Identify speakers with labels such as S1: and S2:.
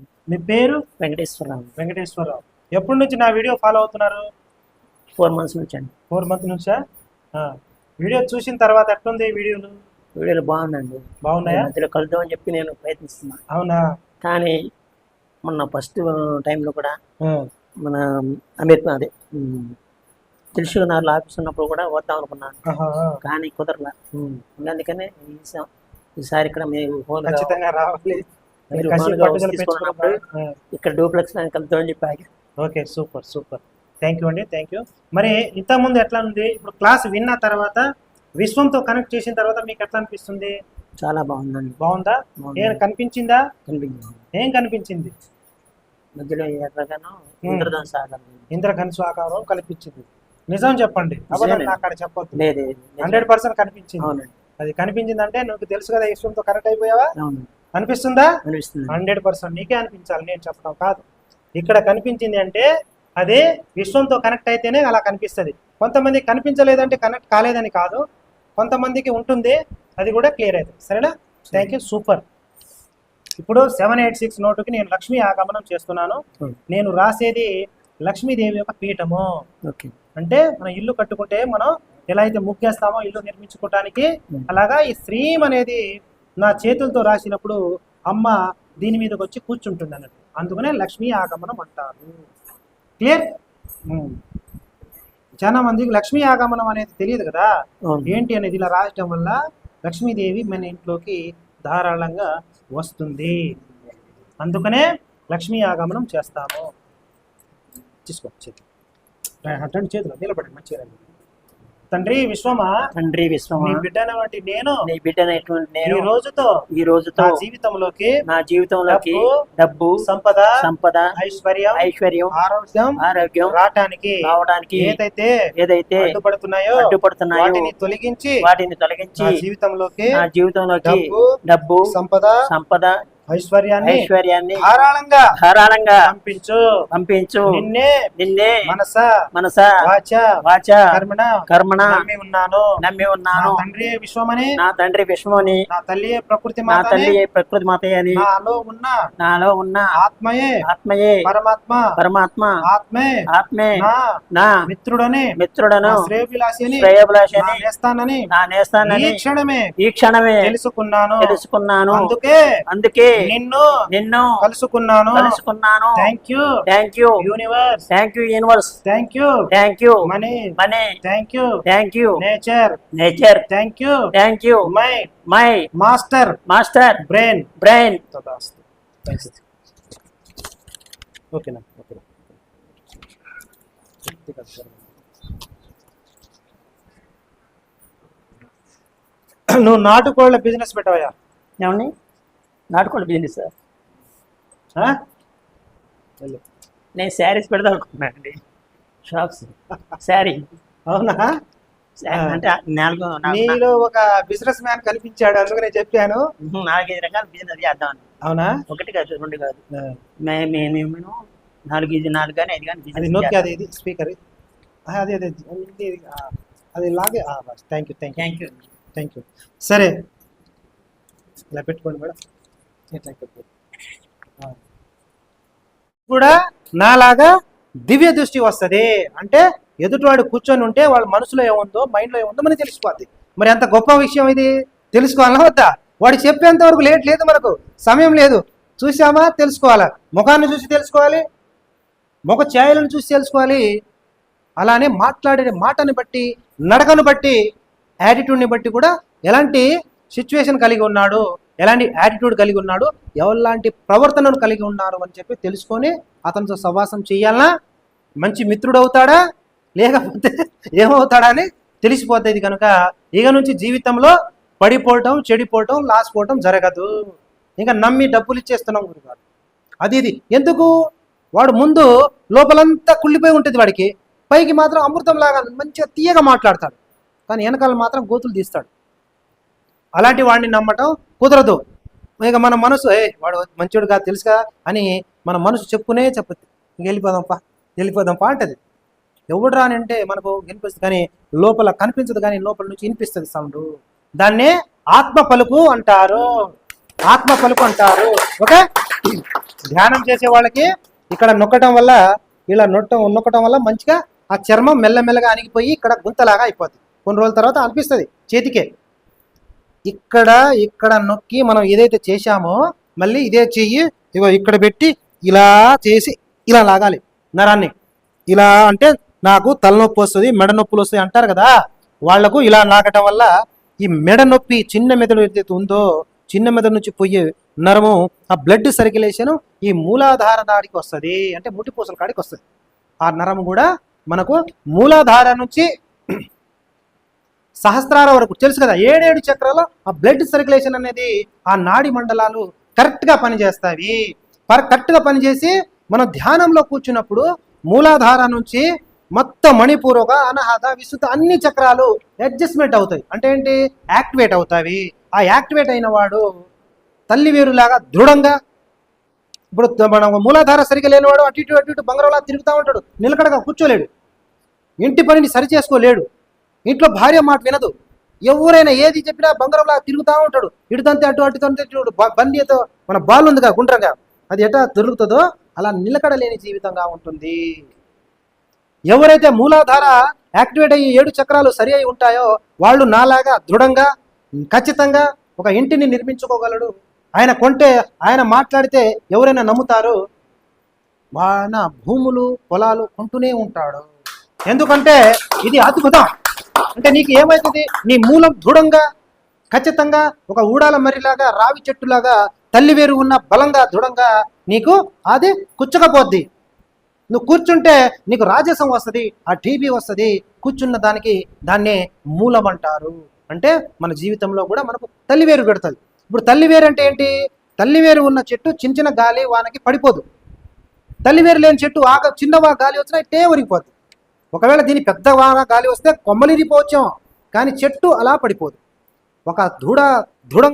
S1: మీ పేరు?
S2: వెంకటేశ్వరరావు.
S1: వెంకటేశ్వరరావు. ఎప్పటి నుంచి నా వీడియో ఫాలో అవుతున్నారు?
S2: ఫోర్ మంత్స్ నుంచి అండి.
S1: ఫోర్ మంత్ నుంచా? ఆ. వీడియో చూసిన తర్వాత ఎట్లుంది ఈ వీడియోలు?
S2: వీడియోలు బాగుందండి
S1: బాగున్నాయా?
S2: మధ్యలో కలుద్దామని చెప్పి నేను ప్రయత్నిస్తున్నా.
S1: అవునా?
S2: కానీ మొన్న ఫస్ట్ టైంలో కూడా
S1: ఆ.
S2: మన అంబేద్కర్ అదే తెలుసు నాలుగు ఆఫీస్ ఉన్నప్పుడు కూడా వద్దాం అనుకున్నాను
S1: ఆహా, ఆ.
S2: కానీ కుదరలా.
S1: ఉమ్.
S2: అందుకనే ఈసా- ఈసారి ఇక్కడ మీరు ఫోన్
S1: ఖచ్చితంగా రావాలి.
S2: ఇక్కడ డూప్లెక్స్ చెప్పి ఆగా.
S1: Okay super super. Thank you అండి థ్యాంక్ యూ మరి ఇంతకుముందు ఎట్లా ఉంది? ఇప్పుడు క్లాస్ విన్న తర్వాత విశ్వంతో కనెక్ట్ చేసిన తర్వాత మీకు ఎట్లా అనిపిస్తుంది?
S2: చాలా బాగుందండి.
S1: బాగుందా?
S2: బాగుంది.
S1: ఏం కనిపించిందా?
S2: కనిపించింది.
S1: ఏం కనిపించింది?
S2: మధ్యలో ఇంద్రధనుసు సాగర్
S1: ఇంద్రధనుసు ఆకారం. కనిపించింది. నిజం చెప్పండి. అక్కడ చెప్పొద్దు. హండ్రెడ్ పర్సెంట్ కనిపించింది. అది కనిపించిందంటే నువ్వు తెలుసు కదా విశ్వంతో కనెక్ట్ అయిపోయావా? అనిపిస్తుందా
S2: అనిపిస్తుంది
S1: హండ్రెడ్ పర్సెంట్ నీకే అనిపించాలి నేను చెప్పడం కాదు. ఇక్కడ కనిపించింది అంటే అదే విశ్వంతో కనెక్ట్ అయితేనే అలా కనిపిస్తుంది. కొంతమంది కనిపించలేదంటే కనెక్ట్ కాలేదని కాదు. కొంతమందికి ఉంటుంది అది కూడా క్లియర్ అవుతుంది సరేనా? Thank you super. ఇప్పుడు సెవెన్ ఎయిట్ సిక్స్ నోటుకి నేను లక్ష్మీ ఆగమనం చేస్తున్నాను. నేను రాసేది లక్ష్మీదేవి యొక్క పీఠము. అంటే మనం ఇల్లు కట్టుకుంటే మనం ఎలా అయితే ముగ్గేస్తామో ఇల్లు నిర్మించుకోవటానికి. అలాగా ఈ శ్రీం అనేది నా చేతులతో రాసినప్పుడు అమ్మ దీని మీదకి వచ్చి కూర్చుంటుంది అన్నట్టు అందుకనే లక్ష్మీ ఆగమనం అంటారు. క్లియర్ చాలా మందికి లక్ష్మీ ఆగమనం అనేది తెలియదు కదా? ఏంటి అనేది ఇలా రాయటం వల్ల లక్ష్మీదేవి మన ఇంట్లోకి ధారాళంగా వస్తుంది. అందుకనే లక్ష్మీ ఆగమనం చేస్తాము. తీసుకో చేతులు చేతులు నిలబడండి మంచిగా. తండ్రి విశ్వమా?
S2: తండ్రి విశ్వమా?
S1: నీ బిడ్డనటువంటి నేను
S2: నీ బిడ్డనటువంటి
S1: ఈ
S2: నేను
S1: రోజుతో
S2: ఈ రోజుతో
S1: జీవితంలోకి
S2: నా జీవితంలోకి
S1: డబ్బు, సంపద
S2: సంపద
S1: ఐశ్వర్యం
S2: ఐశ్వర్యం
S1: ఆరోగ్యం
S2: ఆరోగ్యం
S1: రావటానికి
S2: రావడానికి
S1: ఏదైతే
S2: ఏదైతే
S1: అడ్డుపడుతున్నాయో
S2: అడ్డుపడుతున్నాయో
S1: వాటిని తొలగించి
S2: వాటిని తొలగించి
S1: జీవితంలోకి
S2: నా జీవితంలోకి
S1: డబ్బు సంపద
S2: సంపద
S1: ఐశ్వర్యాన్ని
S2: ఐశ్వర్యాన్ని
S1: ధారాళంగా
S2: ధారాళంగా
S1: పంపించు.
S2: పంపించు.
S1: నిన్నే
S2: నిన్నే
S1: మనస
S2: మనస
S1: వాచ
S2: వాచ
S1: కర్మణ
S2: కర్మణ
S1: నమ్మి ఉన్నాను.
S2: నమ్మి
S1: నా
S2: ఉన్నాను
S1: తండ్రి విశ్వమని
S2: నా తండ్రి విశ్వమని
S1: నా తల్లి ప్రకృతి
S2: నా తల్లి ప్రకృతి మాత అని
S1: నాలో ఉన్న
S2: నాలో ఉన్న
S1: ఆత్మయే
S2: ఆత్మయే
S1: పరమాత్మ
S2: పరమాత్మ
S1: ఆత్మే
S2: ఆత్మే
S1: నా మిత్రుడని
S2: మిత్రుడను
S1: శ్రేయభిలాషిని
S2: శ్రేయభిలాషని
S1: నేస్తానని
S2: నా నేస్తానని
S1: ఈ క్షణమే
S2: ఈ క్షణమే
S1: తెలుసుకున్నాను.
S2: తెలుసుకున్నాను.
S1: అందుకే
S2: అందుకే
S1: నిన్ను
S2: నిన్ను
S1: కలుసుకున్నాను.
S2: కలుసుకున్నాను.
S1: Thank you
S2: thank you
S1: universe
S2: thank you universe
S1: thank you
S2: thank you
S1: money
S2: money
S1: thank you
S2: thank you
S1: nature
S2: nature
S1: thank you
S2: thank you
S1: my
S2: my
S1: master
S2: master
S1: brain
S2: brain
S1: ఓకేనా ఓకేనా నువ్వు నాటుకోళ్ళ బిజినెస్ పెట్టవయా
S2: ఏమండి? నాటుకోండి business sir? నేను శారీస్ పెడదాం అనుకున్నాను అండి. షాప్స్. శారీ.
S1: అవునా?
S2: అంటే నాలుగు నాకు-
S1: నీలో ఒక బిజినెస్ మ్యాన్ కనిపించాడు అందుకనే చెప్పాను.
S2: నాలుగైదు రకాల బిజినెస్ చేద్దామని
S1: అవునా?
S2: ఒకటి కాదు రెండు కాదు. మేము నాలుగు ఇది నాలుగు కానీ ఐదు కానీ
S1: అది నొక్కి అది ఇది స్పీకర్. అదే అదే అది లాగే thank you thank you
S2: thank you
S1: సరే. ఇలా పెట్టుకోండి మేడం. కూడా నాలాగా దివ్య దృష్టి వస్తుంది. అంటే ఎదుటివాడు కూర్చొని ఉంటే వాళ్ళ మనసులో ఏముందో మైండ్లో ఏముందో మనకి తెలిసిపోద్ది. మరి అంత గొప్ప విషయం ఇది? తెలుసుకోవాలా వద్దా? వాడు చెప్పేంత వరకు లేట్ లేదు మనకు. సమయం లేదు. చూసామా తెలుసుకోవాలా? ముఖాన్ని చూసి తెలుసుకోవాలి. ముఖ ఛాయలను చూసి తెలుసుకోవాలి. అలానే మాట్లాడే మాటని బట్టి నడకను బట్టి యాటిట్యూడ్ని బట్టి కూడా ఎలాంటి సిచ్యువేషన్ కలిగి ఉన్నాడు? ఎలాంటి యాటిట్యూడ్ కలిగి ఉన్నాడు ఎవరిలాంటి ప్రవర్తనను కలిగి ఉన్నారు అని చెప్పి తెలుసుకొని అతనితో సవాసం చేయాలనా? మంచి మిత్రుడు అవుతాడా లేకపోతే ఏమవుతాడా అని తెలిసిపోతుంది కనుక ఇక నుంచి జీవితంలో పడిపోవటం చెడిపోవటం లాస్ పోవటం జరగదు. ఇంకా నమ్మి డబ్బులు ఇచ్చేస్తున్నాం గురుగారు. అది ఇది. ఎందుకు? వాడు ముందు లోపలంతా కుళ్ళిపోయి ఉంటుంది వాడికి. పైకి మాత్రం అమృతం లాగా మంచిగా తీయగా మాట్లాడతాడు. కానీ వెనకాల మాత్రం గోతులు తీస్తాడు. అలాంటి వాడిని నమ్మటం కుదరదు. ఇక మన మనసు ఏ వాడు మంచోడు కాదు తెలుసుగా అని మన మనసు చెప్పుకునే చెప్పుద్ది. ఇంక వెళ్ళిపోదాంపా వెళ్ళిపోదాంపా అంటది. ఎవడు రాని అంటే మనకు వినిపిస్తుంది కానీ లోపల కనిపించదు కానీ లోపల నుంచి వినిపిస్తుంది సౌండ్. దాన్నే ఆత్మ పలుకు అంటారు. ఆత్మ పలుకు అంటారు. ఓకే? ధ్యానం చేసే వాళ్ళకి ఇక్కడ నొక్కటం వల్ల ఇలా నొట్టం నొక్కటం వల్ల మంచిగా ఆ చర్మం మెల్లమెల్లగా అణిగిపోయి ఇక్కడ గుంతలాగా అయిపోతుంది కొన్ని రోజుల తర్వాత అనిపిస్తుంది చేతికే. ఇక్కడ ఇక్కడ నొక్కి మనం ఏదైతే చేశామో మళ్ళీ ఇదే చెయ్యి ఇగో ఇక్కడ పెట్టి ఇలా చేసి ఇలా లాగాలి నరాన్ని. ఇలా అంటే నాకు తలనొప్పి వస్తుంది మెడ నొప్పులు వస్తాయి అంటారు కదా వాళ్ళకు ఇలా లాగటం వల్ల ఈ మెడ నొప్పి చిన్న మెదడు ఏదైతే ఉందో చిన్న మెదడు నుంచి పోయే నరము ఆ బ్లడ్ సర్క్యులేషన్ ఈ మూలాధార దాడికి వస్తుంది. అంటే ముట్టిపూసల కాడికి వస్తుంది. ఆ నరం కూడా మనకు మూలాధార నుంచి సహస్రాల వరకు. తెలుసు కదా ఏడేడు చక్రాలు ఆ బ్లడ్ సర్క్యులేషన్ అనేది ఆ నాడి మండలాలు కరెక్ట్గా పనిచేస్తాయి. పర్ కరెక్ట్గా పనిచేసి మనం ధ్యానంలో కూర్చున్నప్పుడు మూలాధార నుంచి మొత్తం మణిపూర్వక అనహత విస్తృత అన్ని చక్రాలు అడ్జస్ట్మెంట్ అవుతాయి. అంటే ఏంటి? యాక్టివేట్ అవుతాయి. ఆ యాక్టివేట్ అయిన వాడు తల్లి వేరులాగా దృఢంగా ఇప్పుడు మనం మూలాధార సరిగ్గా లేనివాడు అటు ఇటు అటు ఇటు బంగారంలా తిరుగుతూ ఉంటాడు. నిలకడగా కూర్చోలేడు. ఇంటి పనిని సరి చేసుకోలేడు ఇంట్లో భార్య మాట వినదు. ఎవరైనా ఏది చెప్పినా బంగారంలా తిరుగుతూ ఉంటాడు. ఇటుతంతే అటు అటు తంతే బండితో మన బాల్ ఉందిగా గుండ్రంగా. అది ఎటా దొరుకుతుందో అలా నిలకడ లేని జీవితంగా ఉంటుంది. ఎవరైతే మూలాధార యాక్టివేట్ అయ్యి ఏడు చక్రాలు సరి అయి ఉంటాయో వాళ్ళు నాలాగా దృఢంగా ఖచ్చితంగా ఒక ఇంటిని నిర్మించుకోగలడు. ఆయన కొంటే ఆయన మాట్లాడితే ఎవరైనా నమ్ముతారు? వాన భూములు పొలాలు కొంటూనే ఉంటాడు. ఎందుకంటే ఇది అద్భుతం. అంటే నీకు ఏమవుతుంది నీ మూలం దృఢంగా ఖచ్చితంగా ఒక ఊడాల మర్రిలాగా రావి చెట్టులాగా తల్లి వేరు ఉన్న బలంగా దృఢంగా నీకు అది కుచ్చకపోద్ది నువ్వు కూర్చుంటే నీకు రాజసం వస్తుంది ఆ టీబీ వస్తుంది. కూర్చున్న దానికి దాన్నే మూలం అంటారు. అంటే మన జీవితంలో కూడా మనకు తల్లివేరు పెడుతుంది. ఇప్పుడు తల్లివేరు అంటే ఏంటి? తల్లివేరు ఉన్న చెట్టు చిన్న చిన్న గాలి వానకి పడిపోదు. తల్లివేరు లేని చెట్టు ఆగ చిన్నవా గాలి వచ్చినా ఇట్టే ఒరిగిపోద్ది ఒకవేళ దీని పెద్ద వాన గాలి వస్తే కొమ్మలిరిపోవచ్చాం కానీ చెట్టు అలా పడిపోదు. ఒక దృఢ దృఢం